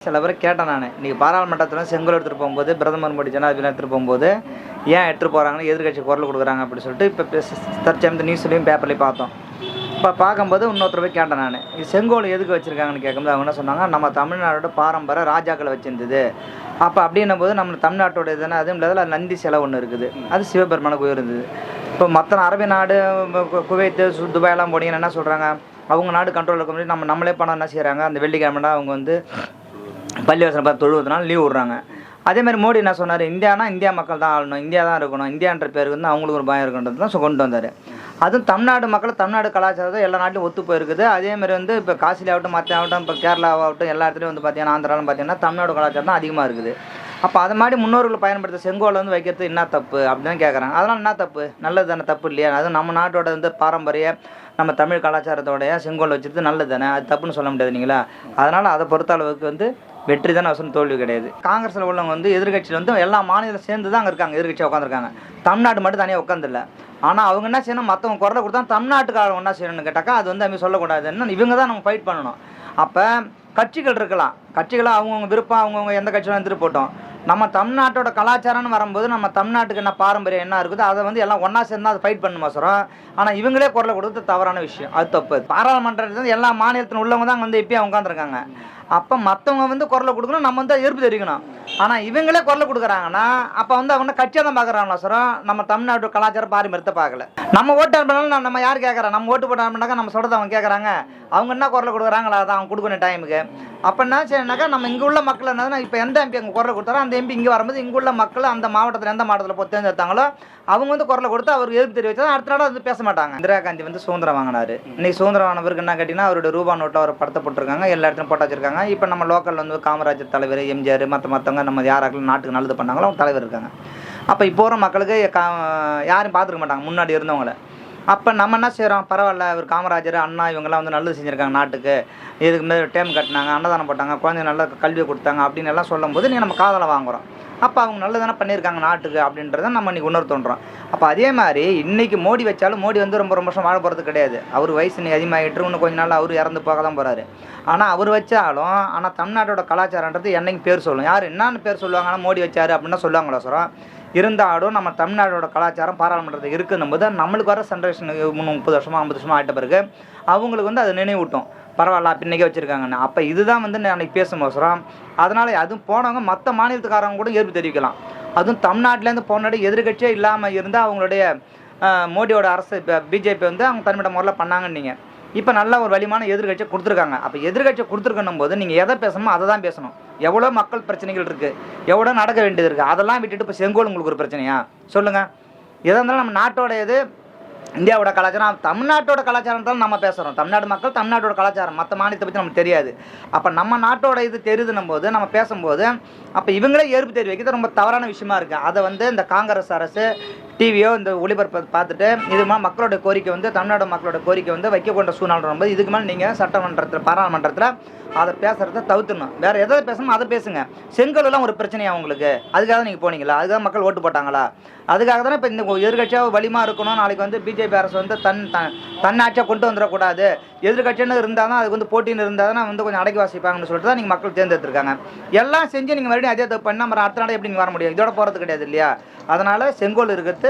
சில பேர் கேட்டேன் நான். இன்றைக்கி பாராளுமன்றத்தில் செங்கோல் எடுத்துகிட்டு போகும்போது பிரதமர் மோடி ஜனாதிபதி எடுத்துகிட்டு போகும்போது ஏன் எடுத்துகிட்டு போகிறாங்கன்னு எதிர்கட்சி குரல் கொடுக்குறாங்க அப்படின்னு சொல்லிட்டு இப்போ தற்சமயத்து நியூஸ்லேயும் பேப்பர்லேயும் பார்த்தோம். இப்போ பார்க்கும்போது இன்னொருத்தர் போய் கேட்டேன் நான். இது செங்கோல் எதுக்கு வச்சுருக்காங்கன்னு கேட்கும்போது அவங்க என்ன சொன்னாங்க நம்ம தமிழ்நாடோட பாரம்பரிய ராஜாக்களை வச்சிருந்தது. அப்போ அப்படின்னும் போது நம்ம தமிழ்நாட்டோட இதுனா அதுவும் இல்லாத நந்தி சிலை ஒன்று இருக்குது. அது சிவபெருமானுக்கு உயர்ந்தது இப்போ மற்ற அரபி நாடு குவைத்து சு- துபாயெல்லாம் போனீங்கன்னா என்ன சொல்கிறாங்க அவங்க நாடு கண்ட்ரோல் இருக்க முடியும். நம்ம நம்மளே பணம் என்ன செய்கிறாங்க அந்த வெள்ளிக்கிழமைனா அவங்க வந்து பள்ளிவாசல் பார்த்து தொழுவது நாள் லீவ் விட்றாங்க. அதே மாதிரி மோடி என்ன சொன்னார்? இந்தியானா இந்தியா மக்கள் தான் ஆளணும். இந்தியா தான் இருக்கணும். இந்தியான்ற பேருக்கு வந்து அவங்களுக்கு ஒரு பயம் இருக்குன்றது தான் கொண்டு வந்தார். அதுவும் தமிழ்நாடு மக்கள் தமிழ்நாடு கலாச்சாரத்தை எல்லா நாட்டிலும் ஒத்து போயிருக்குது. அதே மாதிரி வந்து இப்போ காசிலி ஆகட்டும் மற்ற ஆகட்டும் இப்போ கேரளாவாகட்டும் எல்லா இடத்துலையும் வந்து பார்த்தீங்கன்னா ஆந்திராலும் பார்த்தீங்கன்னா தமிழ்நாடு கலாச்சாரம் தான் அதிகமாக இருக்குது. அப்போ அது மாதிரி முன்னோர்கள் பயன்படுத்த செங்கோலை வந்து வைக்கிறது என்ன தப்பு அப்படின்னு கேட்குறாங்க அதெல்லாம் என்ன தப்பு? நல்லது தானே தப்பு இல்லையா? அதுவும் நம்ம நாட்டோட வந்து பாரம்பரிய நம்ம தமிழ் கலாச்சாரத்தோடைய செங்கோல் வச்சுருது நல்லது தானே? அது தப்புன்னு சொல்ல முடியாது இல்லைங்களா? அதனால் அதை பொறுத்த அளவுக்கு வந்து வெற்றி தான் அவசரம் தோல்வி கிடையாது. காங்கிரஸில் உள்ளவங்க வந்து எதிர்கட்சியில் வந்து எல்லா மாநிலம் சேர்ந்து தான் அங்கே இருக்காங்க எதிர்கட்சியாக உட்காந்துருக்காங்க தமிழ்நாடு மட்டும் தனியாக உட்காந்துல ஆனால் அவங்க என்ன செய்யணும்? மற்றவங்க குரலை கொடுத்தா தமிழ்நாட்டுக்காரங்க என்ன செய்யணும்னு கேட்டாக்கா அது வந்து அவங்க சொல்லக்கூடாதுன்னு இவங்க தான் நம்ம ஃபைட் பண்ணணும். அப்போ கட்சிகள் இருக்கலாம். கட்சிகளை அவங்கவுங்க விருப்பம் அவங்கவுங்க எந்த கட்சியும் வந்துட்டு போட்டோம். நம்ம தமிழ்நாட்டோட கலாச்சாரம்னு வரும்போது நம்ம தமிழ்நாட்டுக்கு என்ன பாரம்பரியம் என்ன இருக்குதோ அதை வந்து எல்லாம் ஒன்றா சேர்ந்து அதை ஃபைட் பண்ண அவசரம் ஆனால் இவங்களே குரலை கொடுத்து தவறான விஷயம். அது தப்பு. பாராளுமன்றத்தில் எல்லா மாநிலத்தில் உள்ளவங்க தான் வந்து இப்பயும் உட்காந்துருக்காங்க அப்போ மற்றவங்க வந்து குரலை கொடுக்கணும் நம்ம வந்து எதிர்ப்பு தெரிவிக்கணும். ஆனால் இவங்களே குரலை கொடுக்குறாங்கன்னா அப்போ வந்து அவங்க கட்சியாக தான் பார்க்குறாங்களா அவசரம் நம்ம தமிழ்நாட்டு கலாச்சார பாரம்பரியத்தை பார்க்கல. நம்ம ஓட்டு பண்ணாலும் நம்ம யார் கேட்குறா? நம்ம ஓட்டு போட்டாங்கன்னாக்கா நம்ம சொல்கிறது அவங்க கேட்குறாங்க. அவங்க என்ன குரலை கொடுக்குறாங்களா அதான் அவங்க கொடுக்கணும் டைமுக்கு அப்போ என்ன செய்யணுனாக்கா நம்ம இங்கே உள்ள மக்கள் என்னதுன்னா இப்போ எந்த எம்பி அங்கே குரல் கொடுத்தாரோ அந்த எம்பி இங்கே வரும்போது இங்கே உள்ள மக்கள் அந்த மாவட்டத்தில் எந்த மாவட்டத்தில் போய் தேர்ந்தெடுத்தாங்களோ அவங்க வந்து குரலை கொடுத்து அவருக்கு எதிர்ப்பு தெரிவிச்சா அடுத்த நாள் வந்து பேச மாட்டாங்க. இந்திரா காந்தி வந்து சுதந்திரம் வாங்கினாரு. இன்னைக்கு சுதந்திரம் வாங்கினவருக்கு என்ன கேட்டிங்கன்னா அவருடைய ரூபா நோட்டை அவர் படத்தை போட்டிருக்காங்க எல்லா இடத்துலையும் போட்டு வச்சிருக்காங்க. இப்போ நம்ம லோக்கல் வந்து காமராஜர் தலைவர் எம்ஜிஆர் மற்ற மற்றவங்க நம்ம யாராக்கள் நாட்டுக்கு நல்லது பண்ணாங்களோ அவங்க தலைவர் இருக்காங்க. அப்போ இப்போ வர மக்களுக்கு கா யாரும் பார்த்துருக்க மாட்டாங்க. முன்னாடி இருந்தவங்கள. அப்போ நம்ம என்ன செய்கிறோம் பரவாயில்ல இவர் காமராஜர் அண்ணா இவங்கெல்லாம் வந்து நல்லது செஞ்சுருக்காங்க நாட்டுக்கு. இதுக்கு மேலே டேம் கட்டினாங்க அன்னதானம் போட்டாங்க குழந்தை நல்ல கல்வியை கொடுத்தாங்க அப்படின்னு எல்லாம் சொல்லும்போது நீ நம்ம காதலை வாங்குறோம். அப்போ அவங்க நல்லதானே பண்ணியிருக்காங்க நாட்டுக்கு அப்படின்றத நம்ம இன்றைக்கி உணர் தோன்றோம் அப்போ அதே மாதிரி இன்றைக்கி மோடி வச்சாலும் மோடி வந்து ரொம்ப ரொம்ப வருஷம் வாழ போகிறது கிடையாது. அவர் வயசு இன்னைக்கு அதிகமாகிட்டு இன்னும் கொஞ்ச நாள் அவர் இறந்து போக தான் போகிறாரு ஆனால் அவர் வச்சாலும் ஆனால் தமிழ்நாட்டோட கலாச்சாரன்றது என்னைக்கு பேர் சொல்லும்? யார் என்னன்னு பேர் சொல்லுவாங்கன்னா மோடி வச்சார் அப்படின்னா சொல்லுவாங்களோ சொல்கிறோம் இருந்தாலும் நம்ம தமிழ்நாடோட கலாச்சாரம் பாராளுமன்றத்தில் இருக்குன்னும் போது நம்மளுக்கு வர ஜென்ரேஷனுக்கு மூணு முப்பது வருஷமா ஐம்பது வருஷமா ஆகிட்ட பிறகு அவங்களுக்கு வந்து அது நினைவூட்டும். பரவாயில்ல பின்னைக்கே வச்சுருக்காங்கன்னு. அப்போ இதுதான் வந்து நான் அன்னைக்கு பேசும் அவசரம். அதனால் அதுவும் போனவங்க மற்ற மாநிலத்துக்காரங்க கூட எதிர்ப்பு தெரிவிக்கலாம். அதுவும் தமிழ்நாட்டிலேருந்து போனாடி எதிர்கட்சியே இல்லாமல் இருந்தால் அவங்களுடைய மோடியோட அரசு இப்போ பிஜேபி வந்து அவங்க தனிப்பட்ட முறையில் பண்ணாங்கன்னு நீங்கள் இப்போ நல்ல ஒரு வலிமான எதிர்கட்சியை கொடுத்துருக்காங்க. அப்போ எதிர்கட்சியை கொடுத்துருக்கணும் போது நீங்கள் எதை பேசணுமோ அதை தான் பேசணும். எவ்வளோ மக்கள் பிரச்சனைகள் இருக்குது எவ்வளோ நடக்க வேண்டியது இருக்குது அதெல்லாம் விட்டுட்டு இப்போ செங்கோல் உங்களுக்கு ஒரு பிரச்சனையா? சொல்லுங்கள் எதாக இருந்தாலும் நம்ம நாட்டோட இது இந்தியாவோட கலாச்சாரம் தமிழ்நாட்டோட கலாச்சாரம் தான் நம்ம பேசுகிறோம் தமிழ்நாடு மக்கள் தமிழ்நாட்டோட கலாச்சாரம் மற்ற மாநிலத்தை பற்றி நமக்கு தெரியாது. அப்போ நம்ம நாட்டோட இது தெரியுதுன்னும் போது நம்ம பேசும்போது அப்போ இவங்களே ஏற்பு தெரிவிக்கிறது ரொம்ப தவறான விஷயமா இருக்குது அதை வந்து இந்த காங்கிரஸ் அரசு டிவியோ இந்த ஒளிபரப்பை பார்த்துட்டு இதுமா மக்களோட கோரிக்கை வந்து தமிழ்நாடு மக்களோட கோரிக்கை வந்து வைக்க கொண்ட சூழ்நிலை ரொம்ப இதுக்கு மேலே நீங்கள் சட்டமன்றத்தில் பாராளுமன்றத்தில் அதை பேசுகிறத தவிர்த்துணும் வேறு எதாவது பேசணுமோ அதை பேசுங்க. செங்கல்லாம் ஒரு பிரச்சனையா உங்களுக்கு? அதுக்காக நீங்கள் போனீங்களா? அதுக்காக மக்கள் ஓட்டு போட்டாங்களா? அதுக்காக தானே இப்போ இந்த எதிர்கட்சியாக வலிமா இருக்கணும் நாளைக்கு வந்து பிஜேபி அரசு வந்து தன் தன்னாட்சியாக கொண்டு வந்துடக்கூடாது. எதிர்கட்சின்னு இருந்தால் தான் அதுக்கு வந்து போட்டின்னு இருந்தால் தான் வந்து கொஞ்சம் அடக்கி வாசிப்பாங்கன்னு சொல்லிட்டு தான் நீங்கள் மக்கள் தேர்ந்தெடுத்துருக்காங்க. எல்லாம் செஞ்சு நீங்கள் மறுபடியும் அதே தப்பு பண்ணால் அப்புறம் அடுத்த நாள் எப்படி நீங்கள் வர முடியும்? இதோட போகிறது கிடையாது இல்லையா? அதனால் செங்கோல் இருக்கிறது